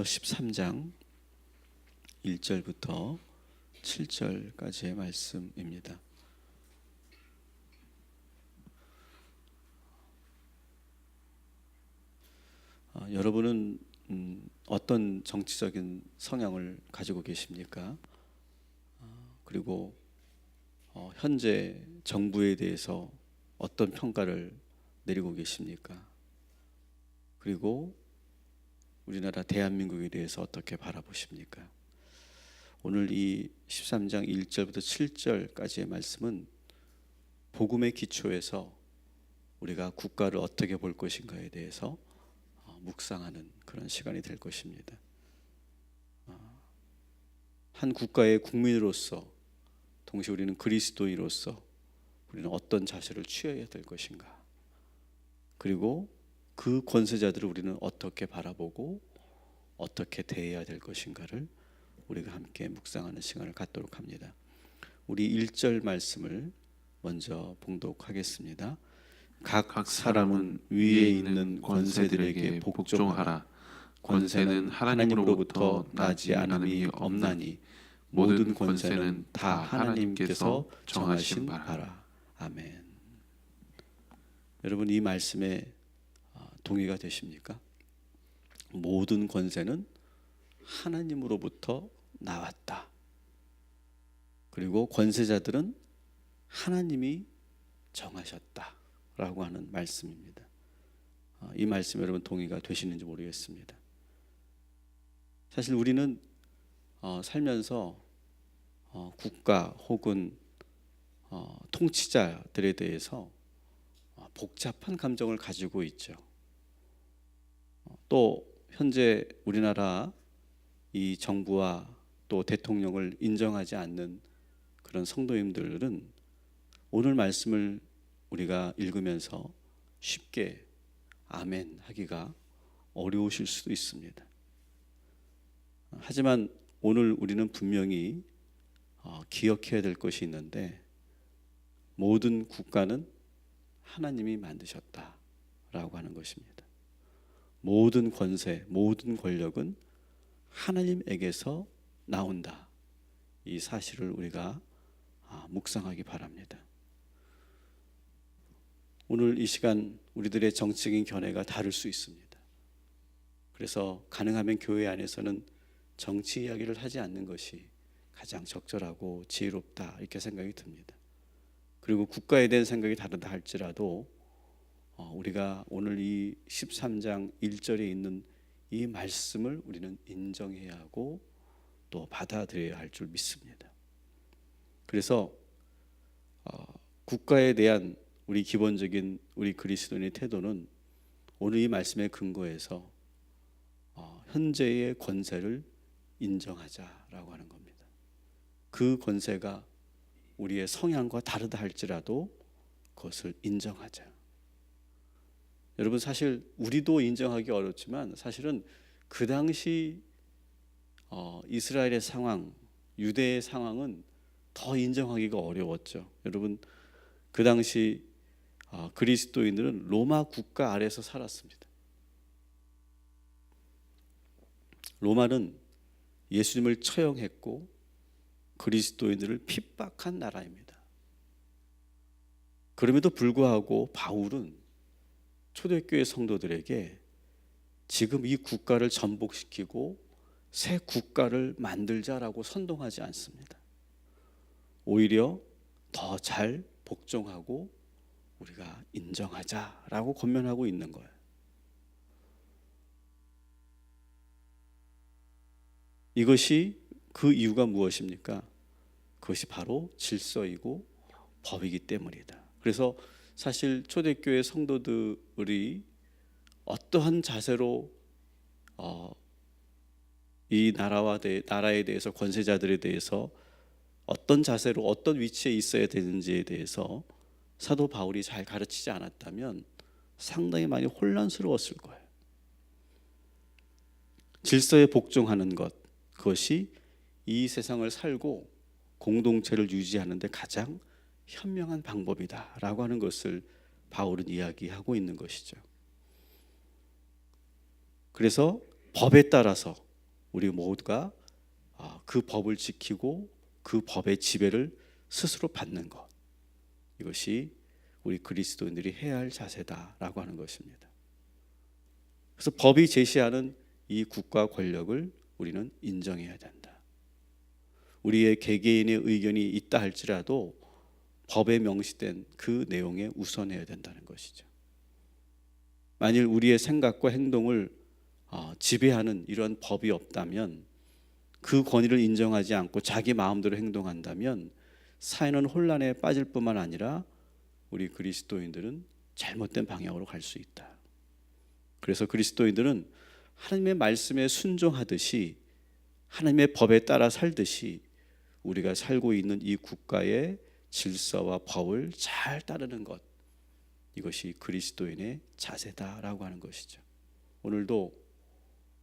로마서 13장 1절부터 7절까지의 말씀입니다. 아, 여러분은 음, 어떤 정치적인 성향을 가지고 계십니까? 아, 그리고 어, 현재 정부에 대해서 어떤 평가를 내리고 계십니까? 그리고 우리나라 대한민국에 대해서 어떻게 바라보십니까? 오늘 이 13장 1절부터 7절까지의 말씀은 복음의 기초에서 우리가 국가를 어떻게 볼 것인가에 대해서 어, 묵상하는 그런 시간이 될 것입니다. 어, 한 국가의 국민으로서 동시에 우리는 그리스도인으로서 우리는 어떤 자세를 취해야 될 것인가? 그리고 그 권세자들을 우리는 어떻게 바라보고 어떻게 대해야 될 것인가를 우리가 함께 묵상하는 시간을 갖도록 합니다. 우리 1절 말씀을 먼저 봉독하겠습니다. 각, 각 사람은 위에 있는 권세들에게 복종하라. 권세는 하나님으로부터 나지 않음이 없나니 모든 권세는 다 하나님께서 정하신 바라. 아멘. 여러분 이 말씀에 어, 동의가 되십니까? 모든 권세는 하나님으로부터 나왔다. 그리고 권세자들은 하나님이 정하셨다라고 하는 말씀입니다. 어, 이 말씀 여러분 동의가 되시는지 모르겠습니다. 사실 우리는 어, 살면서 어, 국가 혹은 어, 통치자들에 대해서 어, 복잡한 감정을 가지고 있죠. 어, 또 현재 우리나라 이 정부와 또 대통령을 인정하지 않는 그런 성도님들은 오늘 말씀을 우리가 읽으면서 쉽게 아멘 하기가 어려우실 수도 있습니다. 하지만 오늘 우리는 분명히 어, 기억해야 될 것이 있는데 모든 국가는 하나님이 만드셨다라고 하는 것입니다. 모든 권세, 모든 권력은 하나님에게서 나온다. 이 사실을 우리가 아, 묵상하기 바랍니다. 오늘 이 시간 우리들의 정치적인 견해가 다를 수 있습니다. 그래서 가능하면 교회 안에서는 정치 이야기를 하지 않는 것이 가장 적절하고 지혜롭다 이렇게 생각이 듭니다. 그리고 국가에 대한 생각이 다르다 할지라도 어, 우리가 오늘 이 13장 1절에 있는 이 말씀을 우리는 인정해야 하고 또 받아들여야 할 줄 믿습니다. 그래서 어, 국가에 대한 우리 기본적인 우리 그리스도인의 태도는 오늘 이 말씀의 근거에서 어, 현재의 권세를 인정하자라고 하는 겁니다. 그 권세가 우리의 성향과 다르다 할지라도 그것을 인정하자. 여러분 사실 우리도 인정하기 어렵지만 사실은 그 당시 어, 이스라엘의 상황, 유대의 상황은 더 인정하기가 어려웠죠. 여러분 그 당시 어, 그리스도인들은 로마 국가 아래서 살았습니다. 로마는 예수님을 처형했고 그리스도인들을 핍박한 나라입니다. 그럼에도 불구하고 바울은 초대교회 성도들에게 지금 이 국가를 전복시키고 새 국가를 만들자라고 선동하지 않습니다. 오히려 더 잘 복종하고 우리가 인정하자라고 권면하고 있는 거예요. 이것이 그 이유가 무엇입니까? 그것이 바로 질서이고 법이기 때문이다. 그래서 사실 초대교회 성도들이 어떠한 자세로 어, 이 나라와 대, 나라에 대해서 권세자들에 대해서 어떤 자세로 어떤 위치에 있어야 되는지에 대해서 사도 바울이 잘 가르치지 않았다면 상당히 많이 혼란스러웠을 거예요. 질서에 복종하는 것 그것이 이 세상을 살고 공동체를 유지하는데 가장 현명한 방법이다라고 하는 것을 바울은 이야기하고 있는 것이죠. 그래서 법에 따라서 우리 모두가 아, 그 법을 지키고 그 법의 지배를 스스로 받는 것 이것이 우리 그리스도인들이 해야 할 자세다라고 하는 것입니다. 그래서 법이 제시하는 이 국가 권력을 우리는 인정해야 된다. 우리의 개개인의 의견이 있다 할지라도 법에 명시된 그 내용에 우선해야 된다는 것이죠. 만일 우리의 생각과 행동을 어, 지배하는 이런 법이 없다면 그 권위를 인정하지 않고 자기 마음대로 행동한다면 사회는 혼란에 빠질 뿐만 아니라 우리 그리스도인들은 잘못된 방향으로 갈 수 있다. 그래서 그리스도인들은 하나님의 말씀에 순종하듯이 하나님의 법에 따라 살듯이 우리가 살고 있는 이 국가의 질서와 법을 잘 따르는 것 이것이 그리스도인의 자세다라고 하는 것이죠. 오늘도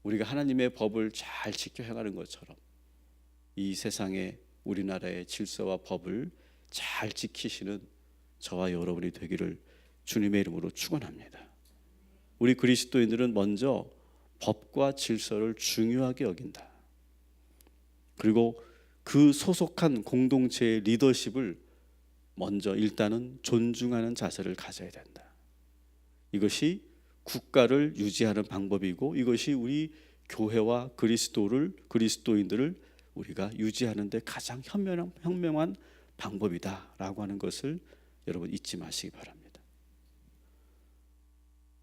우리가 하나님의 법을 잘 지켜 행하는 것처럼 이 세상의 우리나라의 질서와 법을 잘 지키시는 저와 여러분이 되기를 주님의 이름으로 축원합니다. 우리 그리스도인들은 먼저 법과 질서를 중요하게 여긴다. 그리고 그 소속한 공동체의 리더십을 먼저 일단은 존중하는 자세를 가져야 된다. 이것이 국가를 유지하는 방법이고 이것이 우리 교회와 그리스도를 그리스도인들을 우리가 유지하는 데 가장 현명한, 현명한 방법이다라고 하는 것을 여러분 잊지 마시기 바랍니다.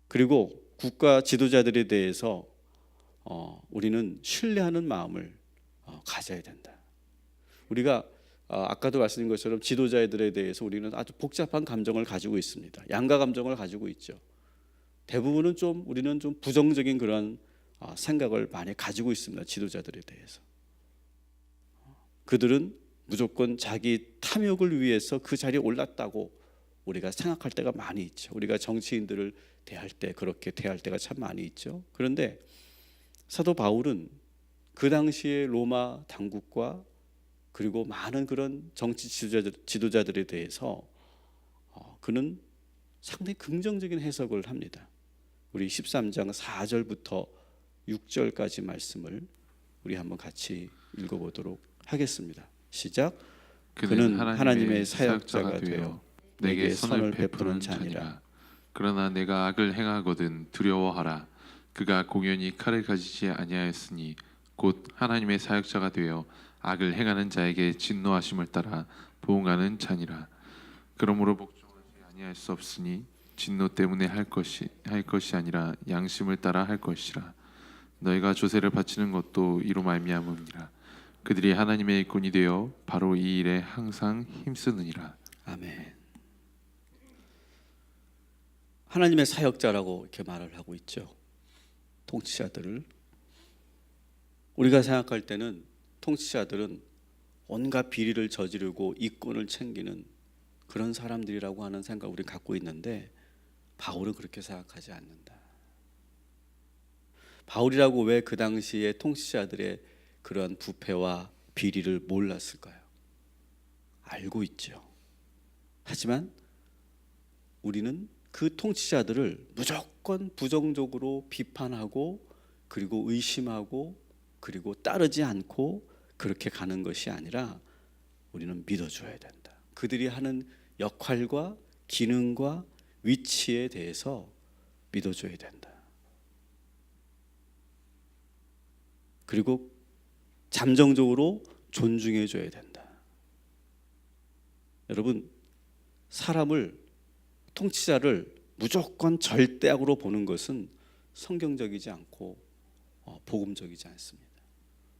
그리고 국가 지도자들에 대해서 어, 우리는 신뢰하는 마음을 어, 가져야 된다. 우리가 어, 아까도 말씀드린 것처럼 지도자들에 대해서 우리는 아주 복잡한 감정을 가지고 있습니다. 양가 감정을 가지고 있죠. 대부분은 좀 우리는 좀 부정적인 그런 어, 생각을 많이 가지고 있습니다. 지도자들에 대해서. 그들은 무조건 자기 탐욕을 위해서 그 자리에 올랐다고 우리가 생각할 때가 많이 있죠. 우리가 정치인들을 대할 때 그렇게 대할 때가 참 많이 있죠. 그런데 사도 바울은 그 당시에 로마 당국과 그리고 많은 그런 정치 지도자들, 에 대해서 어, 그는 상당히 긍정적인 해석을 합니다. 우리 13장 4절부터 6절까지 말씀을 우리 한번 같이 읽어보도록 하겠습니다. 시작. 그는 하나님의 사역자가 되어 내게 선을 베푸는 자니라. 그러나 내가 악을 행하거든 두려워하라. 그가 공연히 칼을 가지지 아니하였으니 곧 하나님의 사역자가 되어 악을 행하는 자에게 진노하심을 따라 보응하는 자니라. 그러므로 복종하지 아니할 수 없으니 진노 때문에 할 것이 할 것이 아니라 양심을 따라 할 것이라. 너희가 조세를 바치는 것도 이로 말미암음이라. 그들이 하나님의 일꾼이 되어 바로 이 일에 항상 힘쓰느니라. 아멘. 하나님의 사역자라고 이렇게 말을 하고 있죠. 통치자들을 우리가 생각할 때는 통치자들은 온갖 비리를 저지르고 이권을 챙기는 그런 사람들이라고 하는 생각 우리 갖고 있는데 바울은 그렇게 생각하지 않는다. 바울이라고 왜 그 당시에 통치자들의 그런 부패와 비리를 몰랐을까요? 알고 있죠. 하지만 우리는 그 통치자들을 무조건 부정적으로 비판하고 그리고 의심하고 그리고 따르지 않고 그렇게 가는 것이 아니라 우리는 믿어줘야 된다. 그들이 하는 역할과 기능과 위치에 대해서 믿어줘야 된다. 그리고 잠정적으로 존중해줘야 된다. 여러분, 사람을, 통치자를 무조건 절대악으로 보는 것은 성경적이지 않고 어, 복음적이지 않습니다.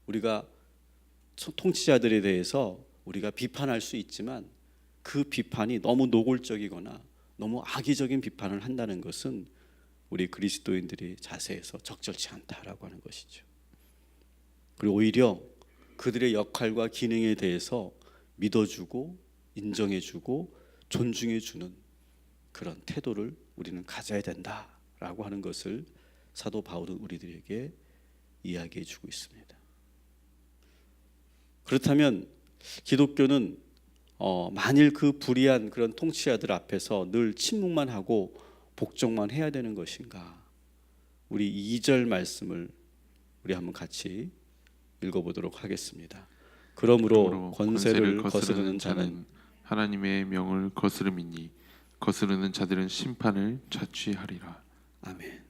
우리가 통치자들에 대해서 우리가 비판할 수 있지만 그 비판이 너무 노골적이거나 너무 악의적인 비판을 한다는 것은 우리 그리스도인들이 자세에서 적절치 않다라고 하는 것이죠. 그리고 오히려 그들의 역할과 기능에 대해서 믿어주고 인정해주고 존중해주는 그런 태도를 우리는 가져야 된다라고 하는 것을 사도 바울은 우리들에게 이야기해주고 있습니다. 그렇다면 기독교는 어, 만일 그 불의한 그런 통치자들 앞에서 늘 침묵만 하고 복종만 해야 되는 것인가? 우리 2절 말씀을 우리 한번 같이 읽어보도록 하겠습니다. 그러므로 그러므로 권세를 거스르는 자는 하나님의 명을 거스름이니 거스르는 자들은 심판을 자취하리라. 아멘.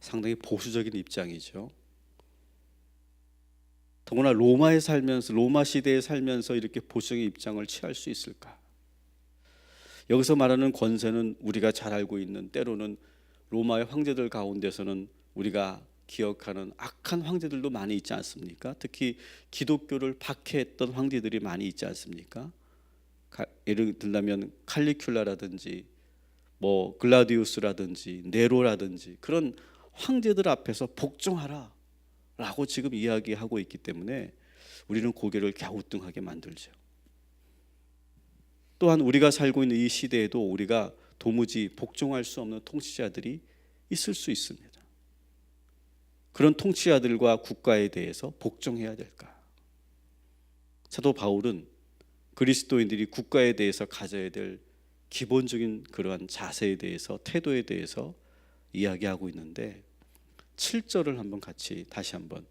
상당히 보수적인 입장이죠. 더구나 로마에 살면서 로마 시대에 살면서 이렇게 보수적인 입장을 취할 수 있을까? 여기서 말하는 권세는 우리가 잘 알고 있는 때로는 로마의 황제들 가운데서는 우리가 기억하는 악한 황제들도 많이 있지 않습니까? 특히 기독교를 박해했던 황제들이 많이 있지 않습니까? 가- 예를 들자면 칼리큘라라든지 뭐 글라디우스라든지 네로라든지 그런 황제들 앞에서 복종하라 라고 지금 이야기하고 있기 때문에 우리는 고개를 갸우뚱하게 만들죠. 또한 우리가 살고 있는 이 시대에도 우리가 도무지 복종할 수 없는 통치자들이 있을 수 있습니다. 그런 통치자들과 국가에 대해서 복종해야 될까? 사도 바울은 그리스도인들이 국가에 대해서 가져야 될 기본적인 그러한 자세에 대해서 태도에 대해서 이야기하고 있는데 7절을 한번 같이 다시 한번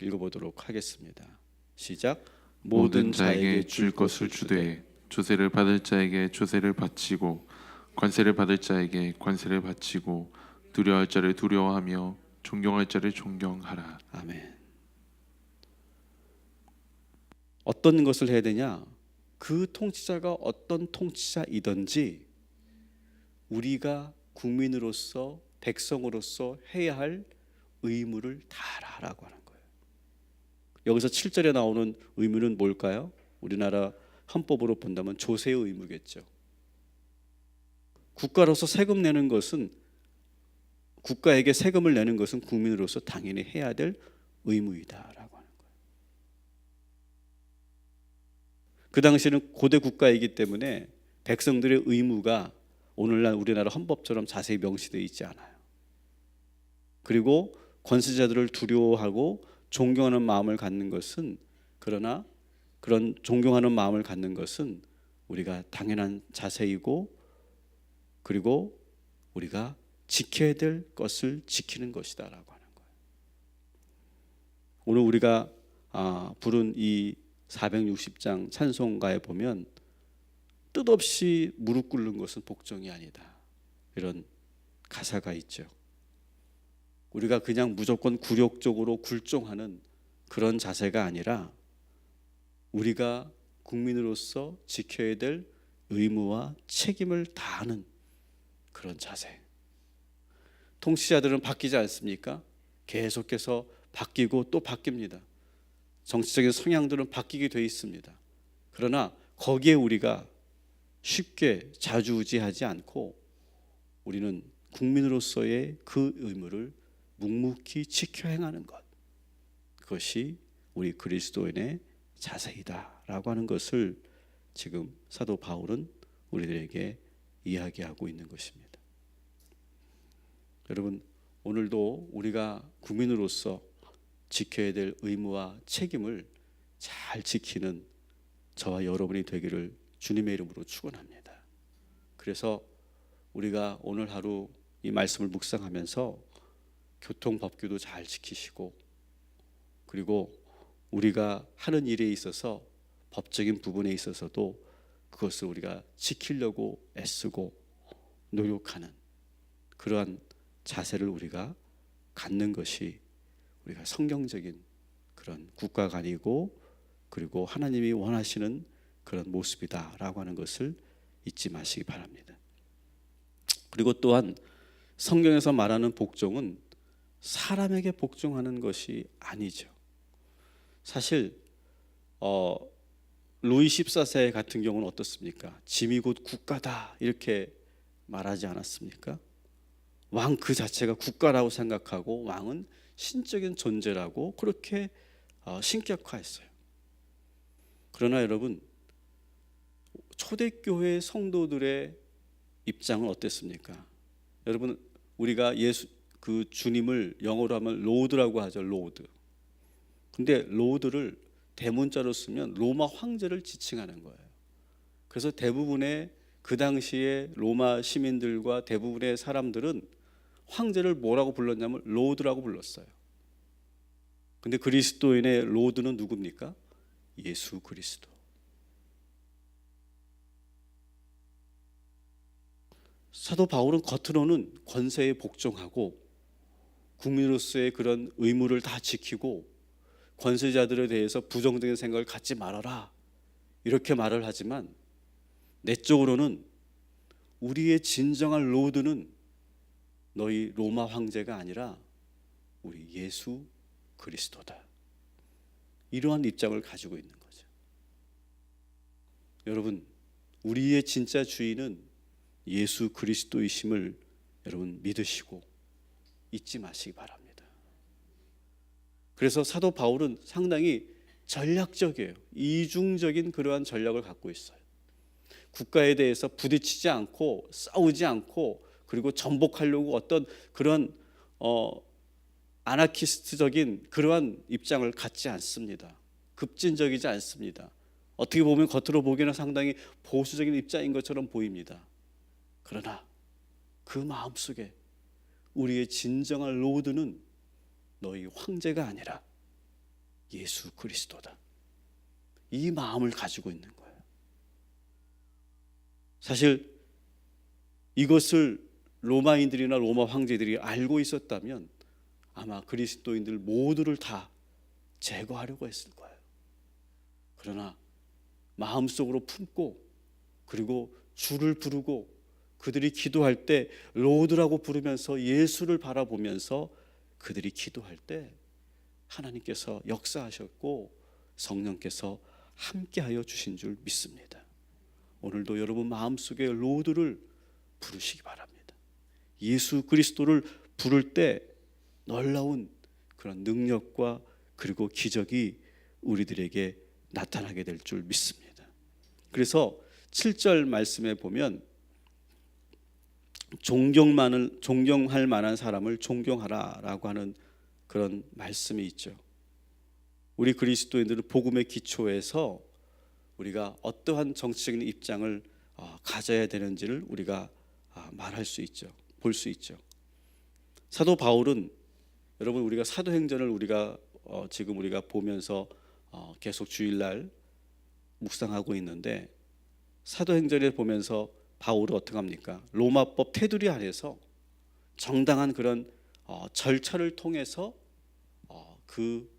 읽어보도록 하겠습니다. 시작. 모든 자에게 줄 것을 주되 조세를 받을 자에게 조세를 바치고 관세를 받을 자에게 관세를 바치고 두려워할 자를 두려워하며 존경할 자를 존경하라. 아멘. 어떤 것을 해야 되냐? 그 통치자가 어떤 통치자이든지 우리가 국민으로서 백성으로서 해야 할 의무를 다하라라고 하는 거예요. 여기서 7절에 나오는 의무는 뭘까요? 우리나라 헌법으로 본다면 조세의 의무겠죠. 국가로서 세금 내는 것은 국가에게 세금을 내는 것은 국민으로서 당연히 해야 될 의무이다라고 하는 거예요. 그 당시에는 고대 국가이기 때문에 백성들의 의무가 오늘날 우리나라 헌법처럼 자세히 명시되어 있지 않아요. 그리고 권세자들을 두려워하고 존경하는 마음을 갖는 것은 그러나 그런 존경하는 마음을 갖는 것은 우리가 당연한 자세이고 그리고 우리가 지켜야 될 것을 지키는 것이다라고 하는 거예요. 오늘 우리가 아, 부른 이 460장 찬송가에 보면 뜻없이 무릎 꿇는 것은 복종이 아니다. 이런 가사가 있죠. 우리가 그냥 무조건 굴욕적으로 굴종하는 그런 자세가 아니라 우리가 국민으로서 지켜야 될 의무와 책임을 다하는 그런 자세. 통치자들은 바뀌지 않습니까? 계속해서 바뀌고 또 바뀝니다. 정치적인 성향들은 바뀌게 돼 있습니다. 그러나 거기에 우리가 쉽게 자주우지하지 않고 우리는 국민으로서의 그 의무를 묵묵히 지켜 행하는 것. 그것이 우리 그리스도인의 자세이다라고 하는 것을 지금 사도 바울은 우리들에게 이야기하고 있는 것입니다. 여러분 오늘도 우리가 국민으로서 지켜야 될 의무와 책임을 잘 지키는 저와 여러분이 되기를 주님의 이름으로 축원합니다. 그래서 우리가 오늘 하루 이 말씀을 묵상하면서 교통 법규도 잘 지키시고 그리고 우리가 하는 일에 있어서 법적인 부분에 있어서도 그것을 우리가 지키려고 애쓰고 노력하는 그러한 자세를 우리가 갖는 것이 우리가 성경적인 그런 국가관이고 그리고 하나님이 원하시는 그런 모습이다라고 하는 것을 잊지 마시기 바랍니다. 그리고 또한 성경에서 말하는 복종은 사람에게 복종하는 것이 아니죠. 사실 어, 루이 14세 같은 경우는 어떻습니까? 짐이 곧 국가다 이렇게 말하지 않았습니까? 왕 그 자체가 국가라고 생각하고 왕은 신적인 존재라고 그렇게 어, 신격화했어요. 그러나 여러분 초대교회 성도들의 입장은 어땠습니까? 여러분 우리가 예수 그 주님을 영어로 하면 로드라고 하죠. 로드. 근데 로드를 대문자로 쓰면 로마 황제를 지칭하는 거예요. 그래서 대부분의 그 당시에 로마 시민들과 대부분의 사람들은 황제를 뭐라고 불렀냐면 로드라고 불렀어요. 근데 그리스도인의 로드는 누굽니까? 예수 그리스도. 사도 바울은 겉으로는 권세에 복종하고 국민으로서의 그런 의무를 다 지키고 권세자들에 대해서 부정적인 생각을 갖지 말아라 이렇게 말을 하지만 내적으로는 우리의 진정한 로드는 너희 로마 황제가 아니라 우리 예수 그리스도다. 이러한 입장을 가지고 있는 거죠. 여러분, 우리의 진짜 주인은 예수 그리스도이심을 여러분 믿으시고 잊지 마시기 바랍니다. 그래서 사도 바울은 상당히 전략적이에요. 이중적인 그러한 전략을 갖고 있어요. 국가에 대해서 부딪히지 않고 싸우지 않고 그리고 전복하려고 어떤 그런 어 아나키스트적인 그러한 입장을 갖지 않습니다. 급진적이지 않습니다. 어떻게 보면 겉으로 보기에는 상당히 보수적인 입장인 것처럼 보입니다. 그러나 그 마음 속에 우리의 진정한 로드는 너희 황제가 아니라 예수 그리스도다. 이 마음을 가지고 있는 거예요. 사실 이것을 로마인들이나 로마 황제들이 알고 있었다면 아마 그리스도인들 모두를 다 제거하려고 했을 거예요. 그러나 마음속으로 품고 그리고 주를 부르고 그들이 기도할 때 로드라고 부르면서 예수를 바라보면서 그들이 기도할 때 하나님께서 역사하셨고 성령께서 함께하여 주신 줄 믿습니다. 오늘도 여러분 마음속에 로드를 부르시기 바랍니다. 예수 그리스도를 부를 때 놀라운 그런 능력과 그리고 기적이 우리들에게 나타나게 될 줄 믿습니다. 그래서 7절 말씀에 보면 존경만을 존경할 만한 사람을 존경하라라고 하는 그런 말씀이 있죠. 우리 그리스도인들은 복음의 기초에서 우리가 어떠한 정치적인 입장을 어, 가져야 되는지를 우리가 아, 말할 수 있죠. 볼 수 있죠. 사도 바울은 여러분 우리가 사도행전을 우리가 어, 지금 우리가 보면서 어, 계속 주일날 묵상하고 있는데 사도행전에 보면서 바울은 어떻게 합니까? 로마법 테두리 안에서 정당한 그런 어, 절차를 통해서 어, 그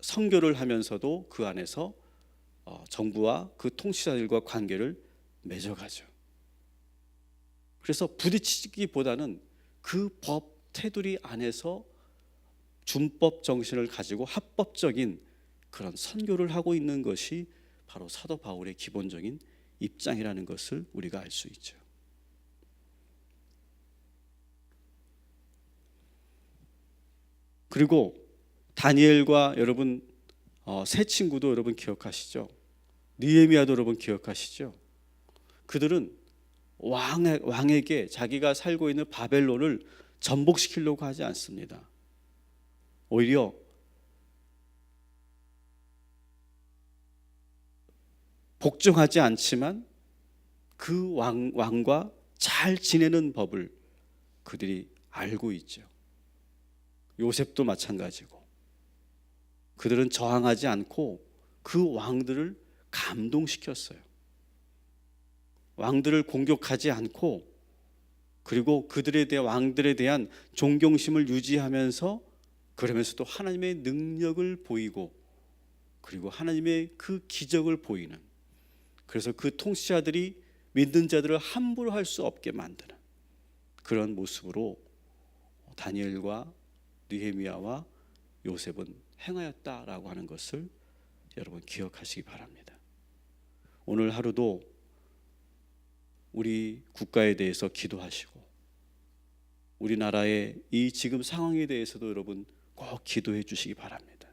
선교를 하면서도 그 안에서 어, 정부와 그 통치자들과 관계를 맺어가죠. 그래서 부딪히기보다는 그 법 테두리 안에서 준법 정신을 가지고 합법적인 그런 선교를 하고 있는 것이 바로 사도 바울의 기본적인 입장이라는 것을 우리가 알 수 있죠. 그리고 다니엘과 여러분 어, 새 친구도 여러분 기억하시죠? 느헤미야도 여러분 기억하시죠? 그들은 왕에, 왕에게 자기가 살고 있는 바벨론을 전복시키려고 하지 않습니다. 오히려 복종하지 않지만 그 왕, 왕과 잘 지내는 법을 그들이 알고 있죠. 요셉도 마찬가지고 그들은 저항하지 않고 그 왕들을 감동시켰어요. 왕들을 공격하지 않고 그리고 그들에 대한 왕들에 대한 존경심을 유지하면서 그러면서도 하나님의 능력을 보이고 그리고 하나님의 그 기적을 보이는 그래서 그 통치자들이 믿는 자들을 함부로 할 수 없게 만드는 그런 모습으로 다니엘과 느헤미야와 요셉은 행하였다라고 하는 것을 여러분 기억하시기 바랍니다. 오늘 하루도 우리 국가에 대해서 기도하시고 우리나라의 이 지금 상황에 대해서도 여러분 꼭 기도해 주시기 바랍니다.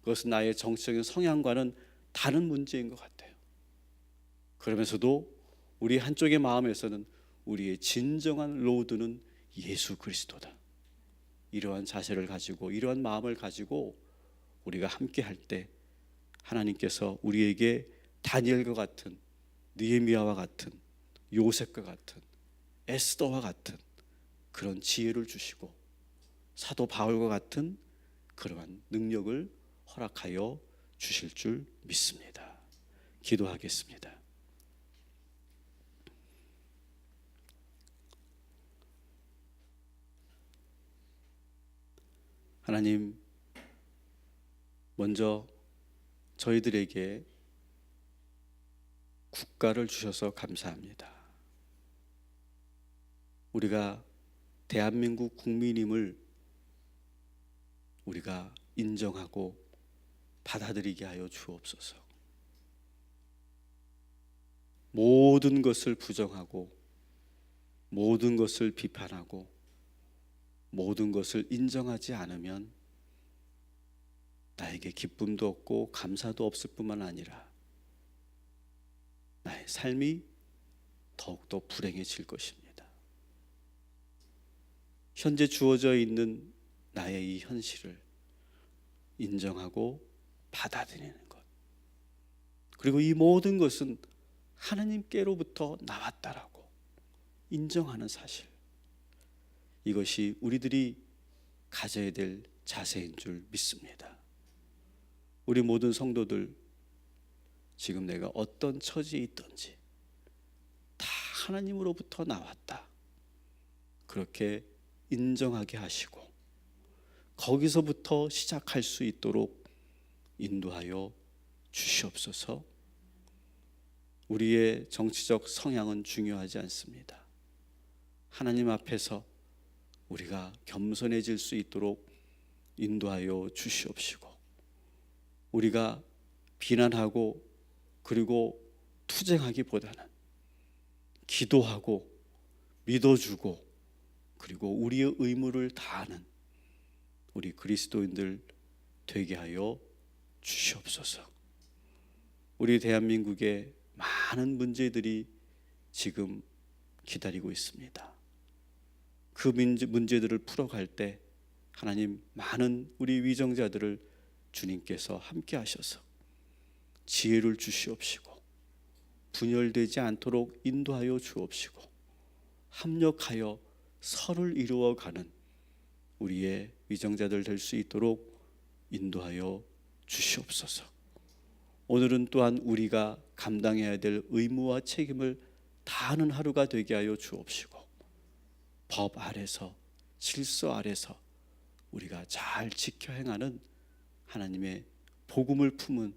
그것은 나의 정치적인 성향과는 다른 문제인 것 같아요. 그러면서도 우리 한쪽의 마음에서는 우리의 진정한 로드는 예수 그리스도다. 이러한 자세를 가지고 이러한 마음을 가지고 우리가 함께 할 때 하나님께서 우리에게 다니엘과 같은 느헤미야와 같은 요셉과 같은 에스더와 같은 그런 지혜를 주시고 사도 바울과 같은 그러한 능력을 허락하여 주실 줄 믿습니다. 기도하겠습니다. 하나님 먼저 저희들에게 국가를 주셔서 감사합니다. 우리가 대한민국 국민임을 우리가 인정하고 받아들이게 하여 주옵소서. 모든 것을 부정하고 모든 것을 비판하고 모든 것을 인정하지 않으면 나에게 기쁨도 없고 감사도 없을 뿐만 아니라 나의 삶이 더욱더 불행해질 것입니다. 현재 주어져 있는 나의 이 현실을 인정하고 받아들이는 것. 그리고 이 모든 것은 하나님께로부터 나왔다라고 인정하는 사실. 이것이 우리들이 가져야 될 자세인 줄 믿습니다. 우리 모든 성도들 지금 내가 어떤 처지에 있든지 다 하나님으로부터 나왔다. 그렇게 인정하게 하시고 거기서부터 시작할 수 있도록 인도하여 주시옵소서. 우리의 정치적 성향은 중요하지 않습니다. 하나님 앞에서 우리가 겸손해질 수 있도록 인도하여 주시옵시고 우리가 비난하고 그리고 투쟁하기보다는 기도하고 믿어주고 그리고 우리의 의무를 다하는 우리 그리스도인들 되게 하여 주시옵소서. 우리 대한민국의 많은 문제들이 지금 기다리고 있습니다. 그 문제, 문제들을 풀어갈 때 하나님 많은 우리 위정자들을 주님께서 함께 하셔서 지혜를 주시옵시고 분열되지 않도록 인도하여 주옵시고 합력하여 설을 이루어가는 우리의 위정자들 될 수 있도록 인도하여 주시옵소서. 오늘은 또한 우리가 감당해야 될 의무와 책임을 다하는 하루가 되게 하여 주옵시고 법 아래서 질서 아래서 우리가 잘 지켜 행하는 하나님의 복음을 품은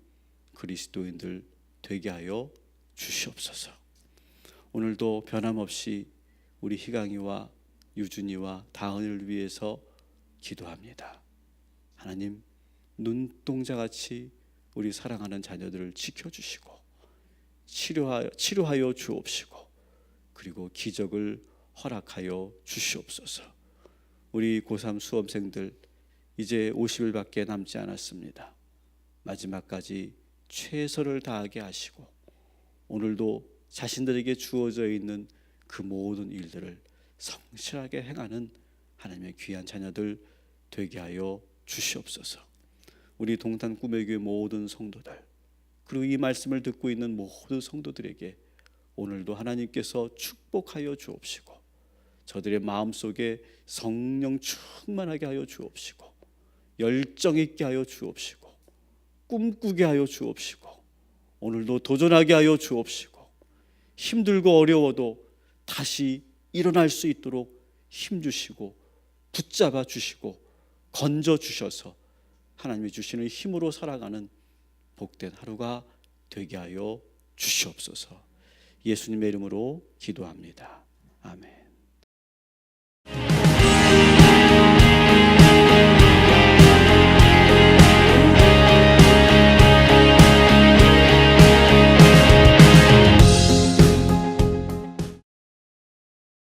그리스도인들 되게 하여 주시옵소서. 오늘도 변함없이 우리 희강이와 유준이와 다은을 위해서 기도합니다. 하나님 눈동자 같이 우리 사랑하는 자녀들을 지켜주시고 치료하여, 치료하여 주옵시고 그리고 기적을 허락하여 주시옵소서. 우리 고3 수험생들 이제 50일밖에 남지 않았습니다. 마지막까지 최선을 다하게 하시고 오늘도 자신들에게 주어져 있는 그 모든 일들을 성실하게 행하는 하나님의 귀한 자녀들 되게 하여 주시옵소서. 우리 동탄 꿈의 교회 모든 성도들 그리고 이 말씀을 듣고 있는 모든 성도들에게 오늘도 하나님께서 축복하여 주옵시고 저들의 마음속에 성령 충만하게 하여 주옵시고 열정 있게 하여 주옵시고 꿈꾸게 하여 주옵시고 오늘도 도전하게 하여 주옵시고 힘들고 어려워도 다시 일어날 수 있도록 힘 주시고 붙잡아 주시고 건져 주셔서 하나님이 주시는 힘으로 살아가는 복된 하루가 되게 하여 주시옵소서. 예수님의 이름으로 기도합니다. 아멘.